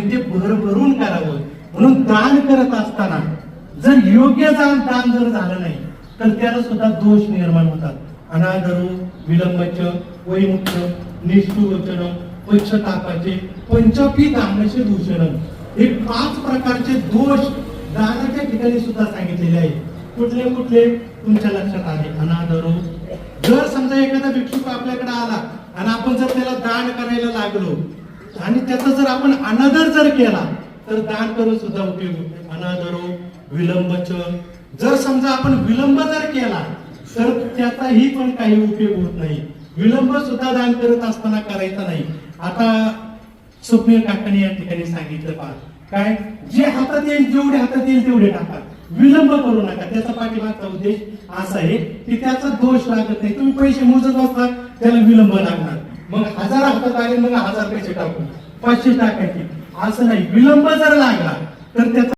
आणि ते भरभरून करावं. म्हणून दान करत असताना जर योग्य दान दान जर झालं नाही तर त्याला सुद्धा दोष निर्माण होतात. अनादरो विलंबच वैमुख्य निष्ठुवचन पश्चतापाचे पंचपी दानचे दूषण. हे पाच प्रकारचे दोष दानाच्या ठिकाणी सुद्धा सांगितलेले आहेत. कुठले कुठले? तुमच्या लक्षात आले अनादरो. जर समजा एखादा भिक्षुक आपल्याकडे आला आणि आपण जर त्याला दान करायला लागलो आणि त्याचा जर आपण अनादर जर केला तर दान करून सुद्धा उपयोग अनादरो हो, विलंबच जर समजा आपण विलंब जर केला तर त्याचाही पण काही उपयोग होत नाही. विलंब सुद्धा दान करत असताना करायचा नाही. आता स्वप्नील काकांनी या ठिकाणी सांगितलं पहा. काय? जे हातात येईल जेवढे हातात येईल तेवढे टाका. विलंब करू नका. त्याचा पाठीमागचा उद्देश असा आहे की त्याचा दोष लागत नाही. तुम्ही पैसे मोजत असता त्याला विलंब लागणार. मग हजार हातात आले मग हजार पैसे टाकू पाचशे टाकायचे. असं नाही. विलंब जर लागला तर त्याचा